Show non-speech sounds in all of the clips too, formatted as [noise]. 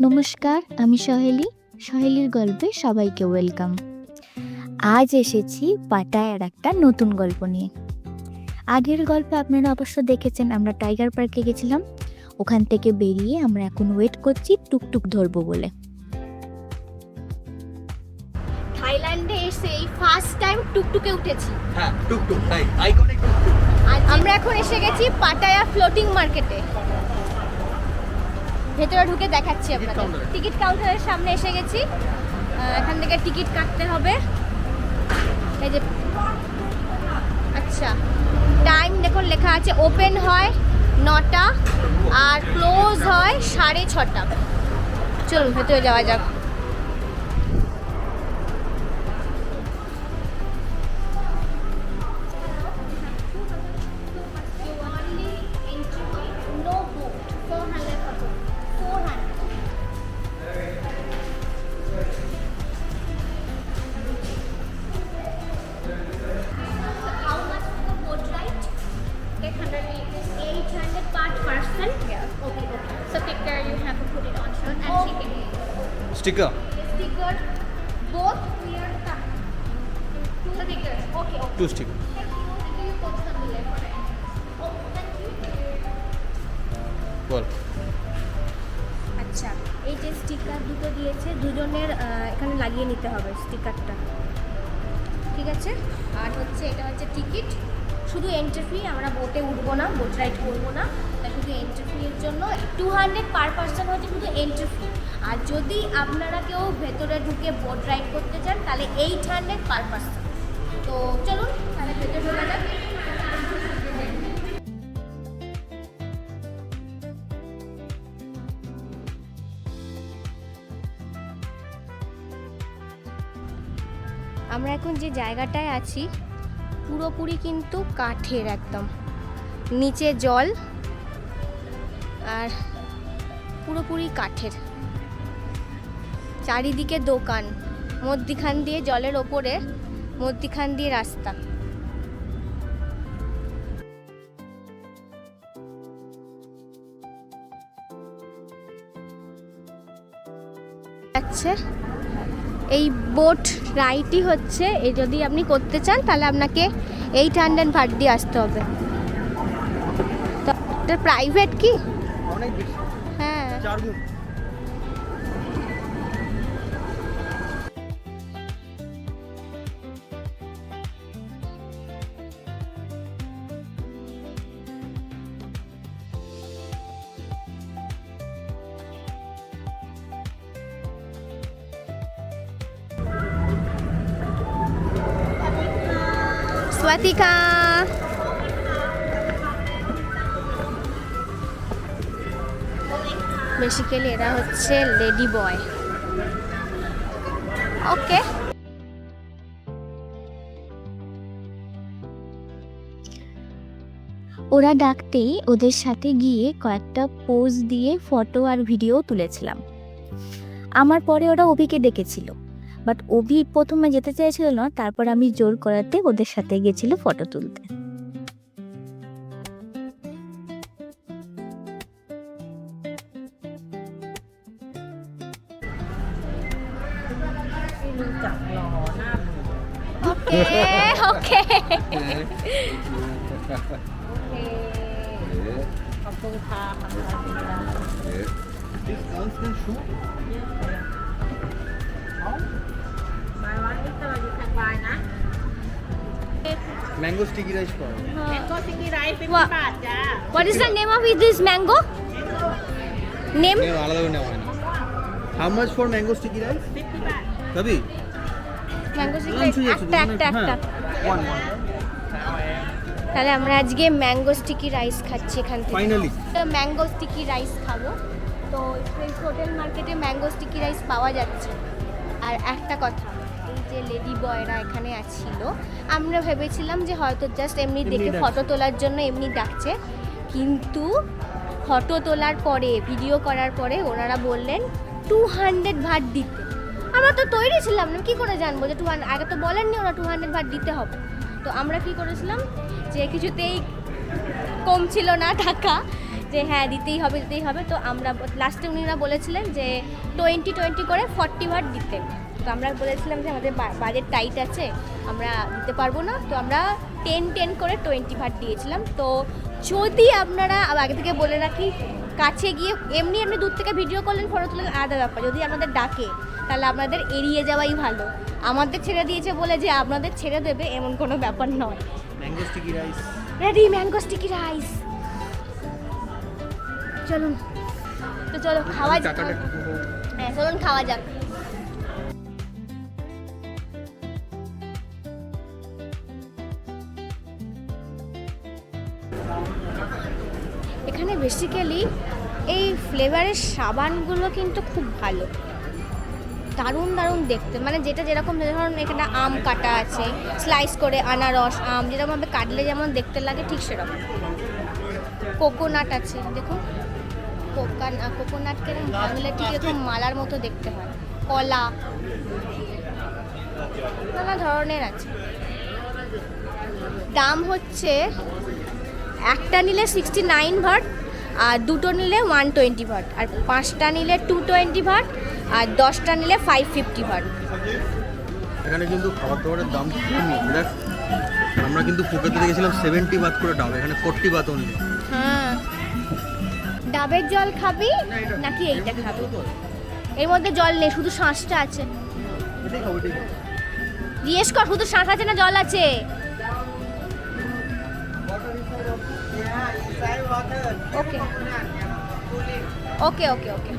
নমস্কার আমি সহেলি। সহেলির গল্পে সবাইকে ওয়েলকাম। আজ এসেছি পাটায়ার একটা নতুন গল্প নিয়ে। আগের গল্পে আপনারা অবশ্য দেখেছেন আমরা টাইগার পার্কে গেছিলাম। ওখান থেকে বেরিয়ে আমরা এখন ওয়েট করছি টুকটুক ধরবো বলে। থাইল্যান্ডে এসে এই ফার্স্ট টাইম টুকটুকে উঠেছি। হ্যাঁ টুকটুক তাই আইকনিক টুকটুক। আমরা এখন এসে গেছি পাটায়া ফ্লোটিং মার্কেটে ভেতরে ঢুকে দেখাচ্ছি আপনাদের। টিকিট কাউন্টারের সামনে এসে গেছি। এখান থেকে টিকিট কাটতে হবে। এই যে আচ্ছা। টাইম দেখুন লেখা আছে ওপেন হয় নটা আর ক্লোজ হয় সাড়ে ছটা। চলুন ভেতরে যাওয়া যাক। Sticker Sticker. Both the two stickers. Okay, okay. for it. Oh. বল আচ্ছা এই যে স্টিকার দুটো দিয়েছে দুজনের এখানে লাগিয়ে নিতে হবে স্টিকারটা ঠিক আছে আর হচ্ছে এটা হচ্ছে টিকিট শুধু এন্ট্রি ফি আমরা বোটে উঠবো না বোট রাইড করব না শুধু এন্ট্রি ফির জন্য টু হান্ড্রেড পার পার্সন হচ্ছে শুধু এন্ট্রি ফি আর যদি আপনারা কেউ ভেতরে ঢুকে বোট রাইড করতে চান, তাহলে এইট হান্ড্রেড পার পার্সন তো চলুন, তাহলে ভেতরে ঢোকা যাক। আমরা এখন যে জায়গাটায় আছি, পুরোপুরি কিন্তু কাঠের একদম। নিচে জল, আর পুরোপুরি কাঠের। চারিদিকে দোকান মধ্যিখান দিয়ে জলের ওপরে মধ্যিখান দিয়ে রাস্তা। আচ্ছা এই বোট রাইডই হচ্ছে এই যদি আপনি করতে চান তাহলে আপনাকে এইট হান্ড্রেড ভাট দিয়ে আসতে হবে। তো এটা প্রাইভেট কি? হ্যাঁ। স্বাতিকা বেসিক্যালি এরা হচ্ছে লেডি বয় ওকে ওরা ডাকতেই ওদের সাথে গিয়ে কয়েকটা পোজ দিয়ে ফটো আর ভিডিও তুলেছিলাম। আমার পরে ওরা অভিকে ডেকেছিল বাট অভি প্রথমে যেতে চাইছিল না তারপর আমি জোর করাতে ওদের সাথে গেছিল ফটো তুলতে। Okay okay mango sticky rice পাওয়া Mango sticky rice 50 baht. What is the name of this mango name নেওয়া আলাদা করে নেওয়া হয় না। How much for mango sticky rice 50 baht. কবি ম্যাঙ্গো আরামসে যাচ্ছে, একটা একটা একটা হ্যাঁ, one, one. তাহলে আমরা আজকে ম্যাঙ্গো স্টিকি রাইস খাচ্ছি এখান থেকে। Finally. ম্যাঙ্গো স্টিকি রাইস খাব। তো ফ্রেন্ডস হোটেল মার্কেটে ম্যাঙ্গো স্টিকি রাইস পাওয়া যাচ্ছে। আর একটা কথা যে লেডি বয়রা এখানে ছিল আমরা ভেবেছিলাম যে হয়তো জাস্ট এমনি দেখে ফটো তোলার জন্য এমনি ডাকছে। কিন্তু ফটো তোলার পরে ভিডিও করার পরে ওনারা বললেন টু হান্ড্রেড ভাট দিতে। আমরা তো তৈরি ছিলাম না কি করে জানব যে টু হান্ড্রেড আগে তো বলেননি ওরা টু হান্ড্রেড ভাট দিতে হবে। তো আমরা কি করেছিলাম যে কিছুতেই কম ছিল না টাকা যে যে হ্যাঁ দিতেই হবে দিতেই হবে। তো আমরা লাস্টে উনিরা বলেছিলেন যে টোয়েন্টি টোয়েন্টি করে ফর্টি ভাট দিতে। তো আমরা বলেছিলাম যে আমাদের বাজেট টাইট আছে আমরা দিতে পারব না। তো আমরা টেন টেন করে টোয়েন্টি ভাট দিয়েছিলাম। তো যদি আপনারা আগে থেকে বলে রাখি কাছে গিয়ে এমনি এমনি দূর থেকে ভিডিও করলেন ফটো তুললেন আলাদা ব্যাপার। যদি আপনাদের ডাকে তাহলে আপনাদের এড়িয়ে যাওয়াই ভালো। আমাদের ছেড়ে দিয়েছে বলে যে আপনাদের ছেড়ে দেবে এমন কোনো ব্যাপার নয়। Mango sticky rice ready mango sticky rice চলুন। তো চলো খাওয়া যাক। হ্যাঁ চলুন খাওয়া যাক। বেসিক্যালি এই ফ্লেভারের সাবানগুলো কিন্তু খুব ভালো। দারুণ দারুণ দেখতে। মানে যেটা যেরকম ধরুন এখানে আম কাটা আছে স্লাইস করে আনারস, আম যেরকমভাবে কাটলে যেমন দেখতে লাগে ঠিক সেরকম। কোকোনাট আছে, দেখুন। কোকান কোকোনাটকে এরকম ভাঙলে ঠিক এরকম মালার মতো দেখতে হয়। কলা, নানা ধরনের আছে। দাম হচ্ছে, একটা নিলে সিক্সটি নাইন ভাট আর দুটো নিলে ওয়ান টোয়েন্টি ভাট আর পাঁচটা নিলে টু টোয়েন্টি ভাট আর দশটা নিলে ফাইভ ফিফটি ভাট এখানে কিন্তু খাবার দাবারের দাম কম দেখ আমরা কিন্তু ফুকেতে গেছিলাম সেভেন্টি বাত করে ডাব এখানে ফোরটি বাত অনলি হ্যাঁ। ডাবের জল খাবি নাকি এইটা খাবি? এর মধ্যে জল নেই শুধু শ্বাসটা আছে। জিজ্ঞেস কর শুধু শ্বাস আছে না জল আছে? ওকে ওকে ওকে ওকে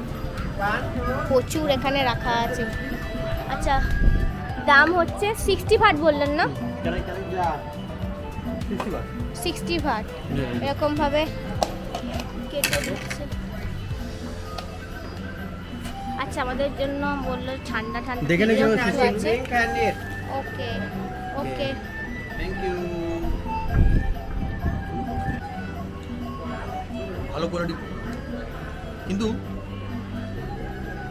প্রচুর এখানে রাখা আছে। আচ্ছা দাম হচ্ছে সিক্সটি ভাট বললেন না? Can I- can I- yeah. 60 baht. Sixty baht এরকমভাবে কেটে দিচ্ছে। আচ্ছা আমাদের জন্য বলল ঠান্ডা ঠান্ডা ওকে ওকে ভালো কোয়ালিটি কিন্তু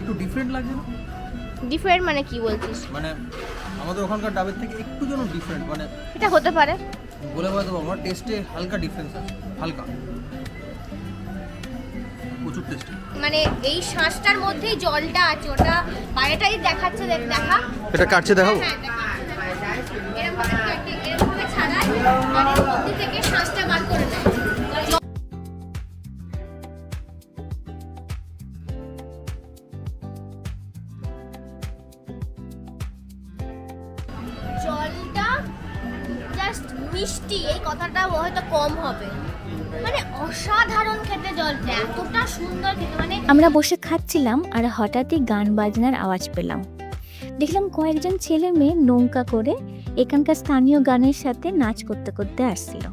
একটু ডিফারেন্ট লাগছে না? ডিফারেন্ট মানে কি বলছিস? মানে আমাদের ওখানকার ডাবের থেকে একটু যেন ডিফারেন্ট মানে এটা হতে পারে। বলে বলতে পারব আমার টেস্টে হালকা ডিফারেন্স আছে হালকা। প্রচুর টেস্ট মানে এই শ্বাসটার মধ্যেই জলটা আছে ওটা বাইরেটাই দেখাচ্ছে দেখ দেখা। এটা কাটছে দেখাবো হ্যাঁ, দেখাচ্ছে, দেখাচ্ছে। এরমভাবে কেটে- এরমভাবে ছাড়ায় আর এর মধ্যে থেকে শ্বাসটা বার করে আমরা বসে খাচ্ছিলাম আর হঠাৎই গান বাজনার আওয়াজ পেলাম। দেখলাম কয়েকজন ছেলে মেয়ে নৌকা করে এখানকার স্থানীয় গানের সাথে নাচ করতে করতে আসছিল।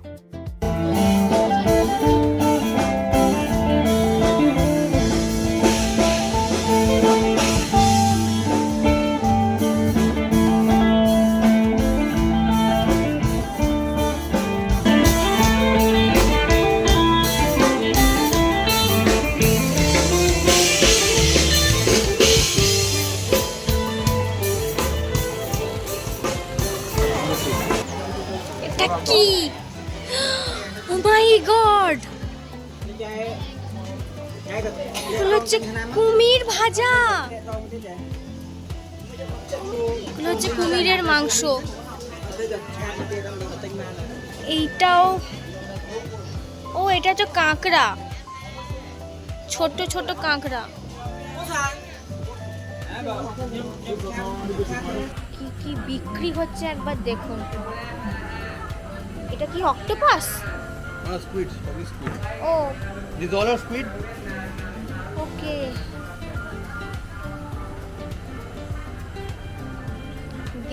হচ্ছে কুমিরের মাংস। এইটাও ও এটা হচ্ছে কাঁকড়া। ছোট ছোট কাঁকড়া। কি কি বিক্রি হচ্ছে একবার দেখুন। এটা কি অক্টোপাস? হ্যাঁ স্কুইড ও। দিস অল আর স্কুইড ওকে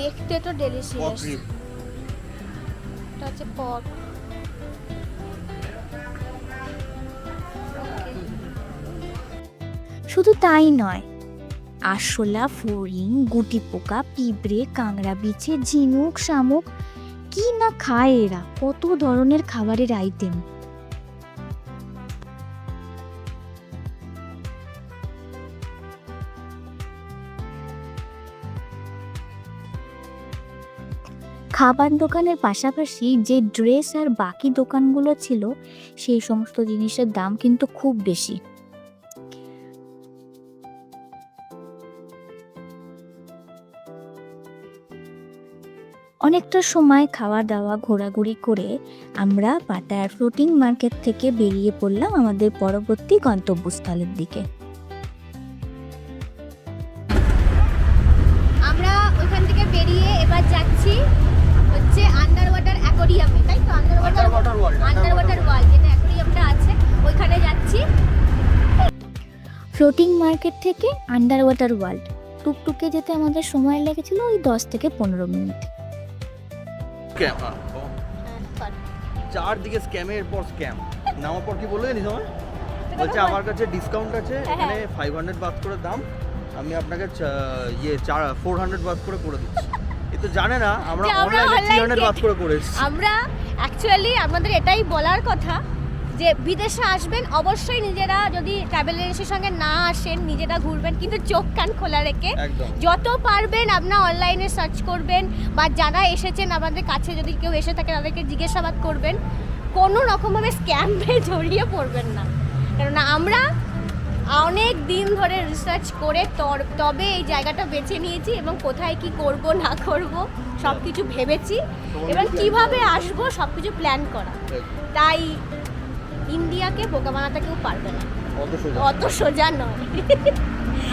দেখতে তো ডেলিশিয়াস এটা হচ্ছে পট শুধু তাই নয় আরশোলা ফড়িং গুটি পোকা পিঁপড়ে কাংড়া বিছে ঝিনুক শামুক কি না খায় এরা? কত ধরনের খাবারের আইটেম খাবার দোকানের পাশাপাশি যে ড্রেস আর বাকি দোকানগুলো ছিল, সেই সমস্ত জিনিসের দাম কিন্তু খুব বেশি। অনেকটা সময় খাওয়া দাওয়া ঘোরাঘুরি করে আমরা পাটায়ার ফ্লোটিং মার্কেট থেকে বেরিয়ে পড়লাম আমাদের পরবর্তী গন্তব্যস্থলের দিকে। ফ্লোটিং মার্কেট থেকে আন্ডার ওয়াটার ওয়ার্ল্ড টুকটুকে যেতে আমাদের সময় লেগেছিল ওই দশ থেকে পনেরো মিনিট। স্ক্যাম চারদিকে স্ক্যামের পর স্ক্যাম নামার পর কি বলল জানিস আমার বলছে আমার কাছে ডিসকাউন্ট আছে এখানে ফাইভ হান্ড্রেড বাদ করে দাম আমি আপনাকে ইয়ে চার ফোর হান্ড্রেড বাদ করে করে দিচ্ছি। এ তো জানে না আমরা অনলাইনে থ্রি হান্ড্রেড বাদ করে করে এসেছি। আমরা অ্যাকচুয়ালি আমাদের এটাই বলার কথা যে বিদেশে আসবেন অবশ্যই নিজেরা যদি ট্রাভেল এজেন্সির সঙ্গে না আসেন নিজেরা ঘুরবেন। কিন্তু চোখ কান খোলা রেখে যত পারবেন আপনার অনলাইনে সার্চ করবেন বা যারা এসেছেন আমাদের কাছে যদি কেউ এসে থাকে তাদেরকে জিজ্ঞাসাবাদ করবেন। কোনো রকমভাবে স্ক্যামে [laughs] জড়িয়ে পড়বেন না। কেননা আমরা অনেক দিন ধরে রিসার্চ করে তবে এই জায়গাটা বেছে নিয়েছি এবং কোথায় কি করব না করব সব কিছু ভেবেছি এবং কীভাবে আসব সব কিছু প্ল্যান করা তাই ইন্ডিয়াকে বোকা বানাতে কেউ পারবে না। অত সোজা। নয়।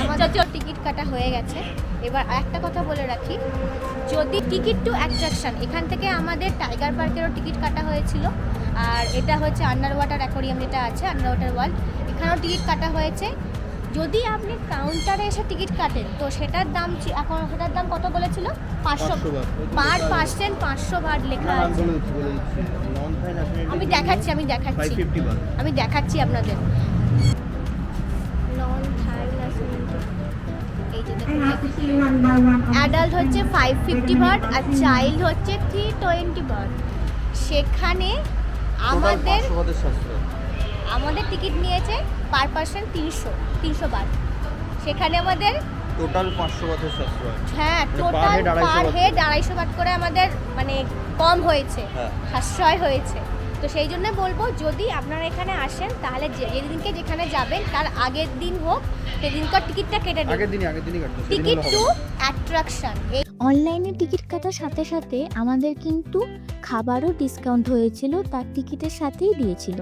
আমাদের টিকিট কাটা হয়ে গেছে। এবার একটা কথা বলে রাখি। যদি টিকিট টু অ্যাট্রাকশন এখান থেকে আমাদের টাইগার পার্কেরও টিকিট কাটা হয়েছিল। আর এটা হচ্ছে আন্ডার ওয়াটার অ্যাকোরিয়াম যেটা আছে আন্ডার ওয়াটার ওয়ার্ল্ড। এখানেও টিকিট কাটা হয়েছে। যদি আপনি কাউন্টারে এসে টিকিট কাটেন তো সেটার দাম এখন সেটার দাম কত বলেছিল? পাঁচশো 500 বাট। ওই তো পার পার্সেন্ট পাঁচশো ভাট লেখা আছে। আমি দেখাচ্ছি আমি দেখাচ্ছি। আমি দেখাচ্ছি আপনাদের। অ্যাডাল্ট হচ্ছে ফাইভ ফিফটি বাট আর চাইল্ড হচ্ছে থ্রি টোয়েন্টি বাট সেখানে আমাদের আমাদের টিকিট নিয়েছে পার পার্সন তিনশো তিনশো বাট সেখানে আমাদের টোটাল পাঁচশো বাদের সাশ্রয়। হ্যাঁ টোটাল পার হেড আড়াইশো বাট করে আমাদের মানে কম হয়েছে হ্যাঁ। সাশ্রয় হয়েছে। তো সেই জন্য বলব যদি আপনারা এখানে আসেন তাহলে যে- যেদিনকে যেখানে যাবেন তার আগের দিন হোক সেদিনকার টিকিটটা কেটে নিন আগের দিনই আগের দিনই কাটতো টিকিট টু অ্যাট্রাকশন। এই অনলাইনে টিকিট কাটার সাথে সাথে আমাদের কিন্তু খাবারও ডিসকাউন্ট হয়েছিল তার টিকিটের সাথেই দিয়েছিল।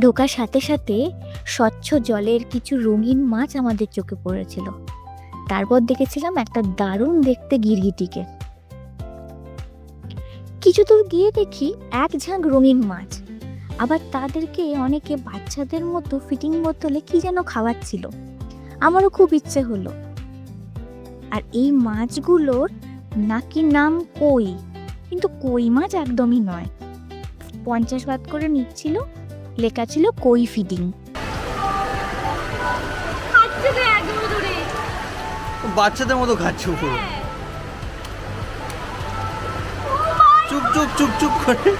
ঢোকার সাথে সাথে স্বচ্ছ জলের কিছু রঙিন মাছ আমাদের চোখে পড়েছিল। তারপর দেখেছিলাম একটা দারুণ দেখতে গিরগিটিকে। কিছু দূর গিয়ে দেখি এক ঝাঁক রঙিন মাছ। আবার তাদেরকে অনেকে বাচ্চাদের মতো ফিটিং বোতলে কি যেন খাওয়াচ্ছিল। আমারও খুব ইচ্ছে হলো। আর এই মাছগুলোর নাকি নাম কই? কিন্তু কই মাছ একদমই নয়। পঞ্চাশ বাদ করে নিচ্ছিল লেখা ছিল কই দূরে। বাচ্চাদের মতো খাচ্ছে পুরো চুপ চুপ চুপ চুপ করে।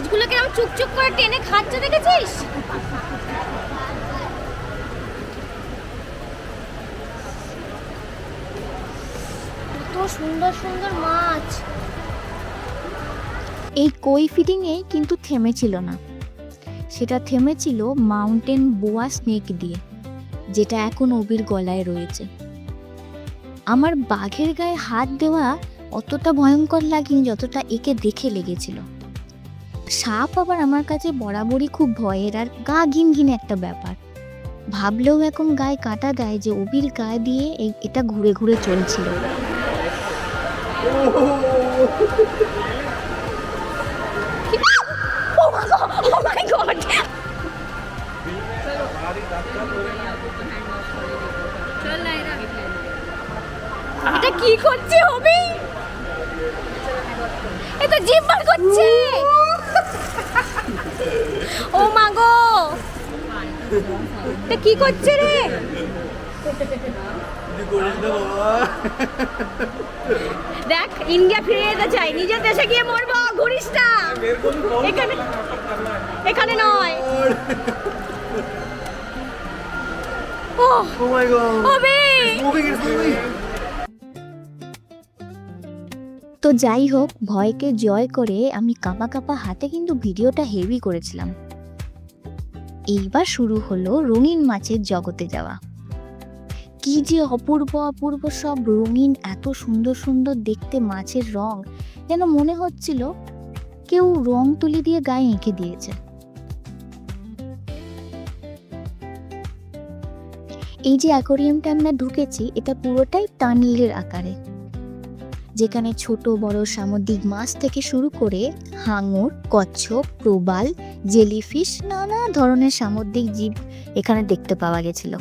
মাছগুলো কেমন চুকচুক করে টেনে খাচ্ছে, দেখেছিস? সুন্দর সুন্দর মাছ। এই কই ফিটিংয়েই কিন্তু থেমেছিল না। সেটা থেমেছিল মাউন্টেন বোয়া স্নেক দিয়ে, যেটা এখন অবির গলায় রয়েছে। আমার বাঘের গায়ে হাত দেওয়া অতটা ভয়ঙ্কর লাগেনি, যতটা একে দেখে লেগেছিল। সাপ আবার আমার কাছে বরাবরই খুব ভয়ের আর গা ঘিন ঘিন একটা ব্যাপার। ভাবলেও এখন গায়ে কাটা দেয় যে অবির গায়ে দিয়ে এটা ঘুরে ঘুরে চলছিল। এটা কি করছে হবি এ তো জিভ বার করছে! গো! এটা কি করছে রে? দেখ ইন্ডিয়া ফিরে যেতে চাই। নিজের দেশে গিয়ে মরবো ঘুরিস না। এখানে এখানে নয়। ও ও মাই গড হবে মুভিং ইটস মুভিং তো যাই হোক ভয়কে জয় করে আমি কাঁপা কাঁপা হাতে কিন্তু ভিডিওটা হেভি করেছিলাম। এইবার শুরু হলো রঙিন মাছের জগতে যাওয়া। কি যে অপূর্ব অপূর্ব সব রঙিন, এত সুন্দর সুন্দর দেখতে মাছের রং, যেন মনে হচ্ছিল কেউ রং তুলি দিয়ে গায়ে এঁকে দিয়েছে। এই যে অ্যাকোরিয়ামটা আমরা ঢুকেছি, এটা পুরোটাই টানেলের আকারে। যেখানে ছোট, বড় সামুদ্রিক মাছ থেকে শুরু করে হাঙর, কচ্ছপ, প্রবাল, জেলিফিশ, নানা ধরনের সামুদ্রিক জীব এখানে দেখতে পাওয়া গেছিল।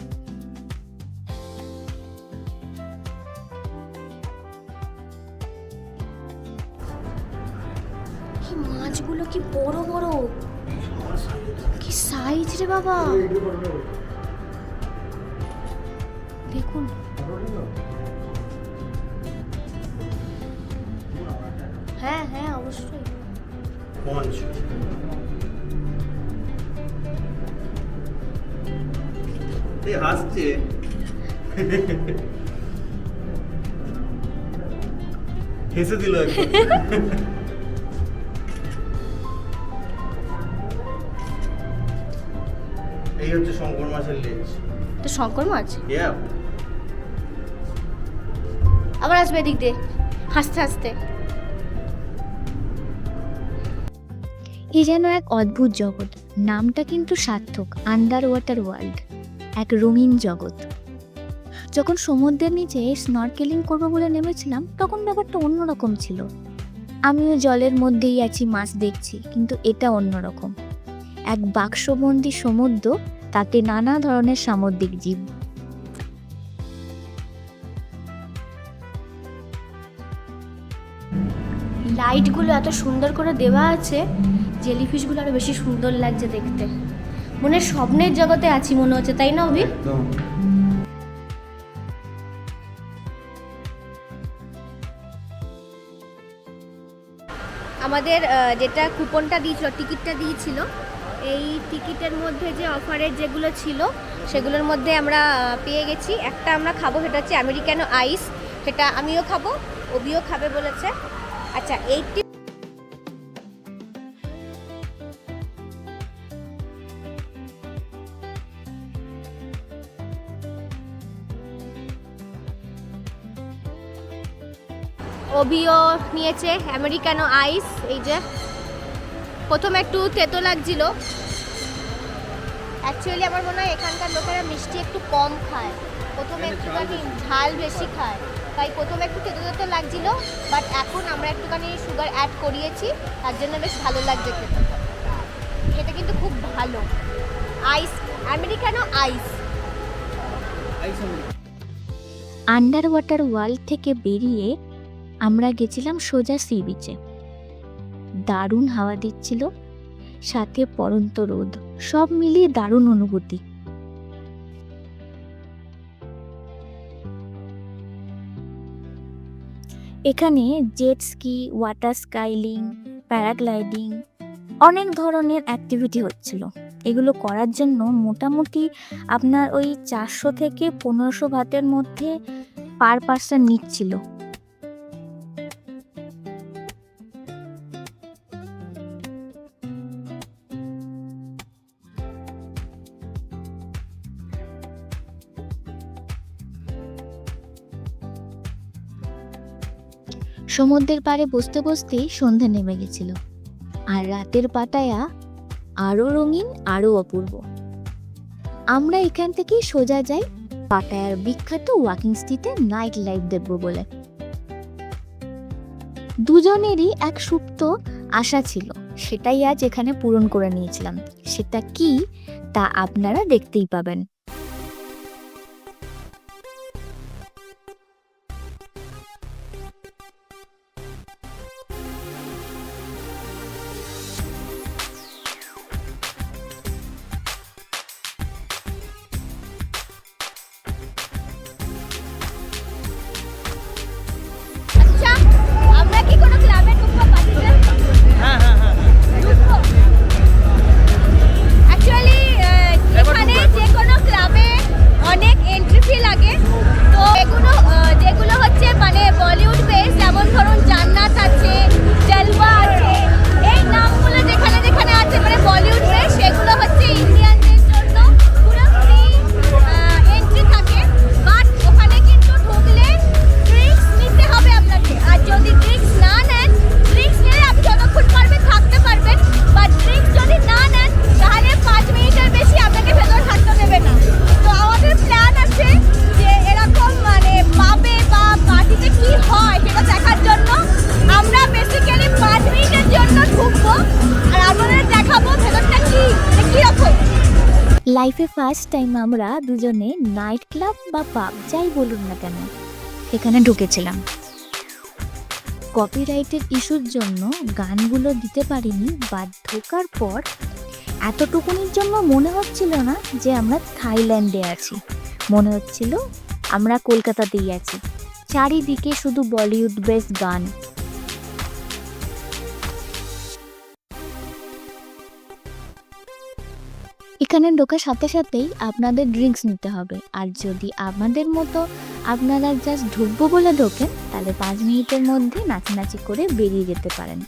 মাছগুলো কি বড় বড়? কি সাইজ রে বাবা? হাসছে হেসে দিল এই হচ্ছে শঙ্কর মাছের লেজ। এটা শঙ্কর মাছ? ইয়া আবার আসবে এদিক দিয়ে। হাসতে হাসতে। এ যেন এক অদ্ভুত জগৎ। নামটা কিন্তু সার্থক আন্ডার ওয়াটার ওয়ার্ল্ড এক রঙিন জগৎ। যখন সমুদ্রের নিচে স্নরকেলিং করব বলে নেমেছিলাম, তখন ব্যাপারটা অন্যরকম ছিল। আমিও জলের মধ্যেই আছি, মাছ দেখছি, কিন্তু এটা অন্যরকম। এক বাক্সবন্দি সমুদ্র, তাতে নানা ধরনের সামুদ্রিক জীব। লাইটগুলো এত সুন্দর করে দেওয়া আছে জেলিফিশগুলো আরও বেশি সুন্দর লাগছে দেখতে। মনে স্বপ্নের জগতে আছি মনে হচ্ছে তাই না অভি একদম। আমাদের যেটা কুপনটা দিয়েছিল টিকিটটা দিয়েছিল এই টিকিটের মধ্যে যে অফারের যেগুলো ছিল সেগুলোর মধ্যে আমরা পেয়ে গেছি। একটা আমরা খাব সেটা হচ্ছে আমেরিকানো আইস সেটা আমিও খাব অভিও খাবে বলেছে। আচ্ছা এইটি অভিও নিয়েছে আমেরিকানো আইস এই যে। প্রথম একটু তেতো লাগছিল। অ্যাকচুয়ালি আমার মনে হয় এখানকার লোকেরা মিষ্টি একটু কম খায়। প্রথমে একটুখানি ঝাল বেশি। খায়। তাই প্রথমে একটু তেতো তেতো লাগছিল বাট এখন আমরা একটুখানি সুগার অ্যাড করিয়েছি তার জন্য বেশ ভালো লাগছে খেতে। এটা কিন্তু খুব ভালো। Ice americano ice under water world থেকে বেরিয়ে আমরা গেছিলাম সোজা সি বিচে দারুণ হাওয়া দিচ্ছিল, সাথে পরন্ত রোদ, সব মিলিয়ে দারুণ অনুভূতি। এখানে jet ski water skiing paragliding অনেক ধরনের অ্যাক্টিভিটি হচ্ছিল। এগুলো করার জন্য মোটামুটি আপনার ওই চারশো থেকে পনেরোশো ভাতের মধ্যে পার পার্সন নিচ্ছিল। সমুদ্রের পাড়ে বসতে বসতেই সন্ধে নেমে গেছিল। আর রাতের পাতায়া আরও রঙিন, আরও অপূর্ব। আমরা এখান থেকেই সোজা যাই পাটায়ার বিখ্যাত ওয়াকিং স্ট্রিটে নাইট লাইফ দেখব বলে। দুজনেরই এক সুপ্ত আশা ছিল, সেটাই আজ এখানে পূরণ করে নিয়েছিলাম। সেটা কি তা আপনারা দেখতেই পাবেন। ফার্স্ট টাইম আমরা দুজনে নাইট ক্লাব বা পাব, যাই বলুন না কেন সেখানে ঢুকেছিলাম। কপিরাইটের ইস্যুর জন্য গানগুলো দিতে পারিনি, বা ঢোকার পর এতটুকুনির জন্য মনে হচ্ছিল না যে আমরা থাইল্যান্ডে আছি। মনে হচ্ছিল আমরা কলকাতাতেই আছি। চারিদিকে শুধু বলিউড বেস গান। এখানে ঢোকার সাথে সাথেই আপনাদের ড্রিঙ্কস নিতে হবে। আর যদি আমাদের মতো আপনারা জাস্ট ঢুকবো বলে ঢোকেন, তাহলে পাঁচ মিনিটের মধ্যে নাচানাচি করে বেরিয়ে যেতে পারেন।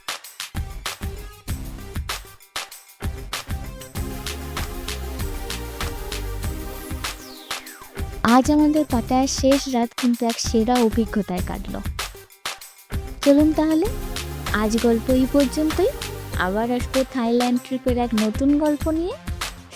আজ আমাদের পাটায়ের শেষ রাত কিন্তু এক সেরা অভিজ্ঞতায় কাটলো। চলুন তাহলে, আজ গল্প এই পর্যন্তই। আবার আসব থাইল্যান্ড ট্রিপের এক নতুন গল্প নিয়ে।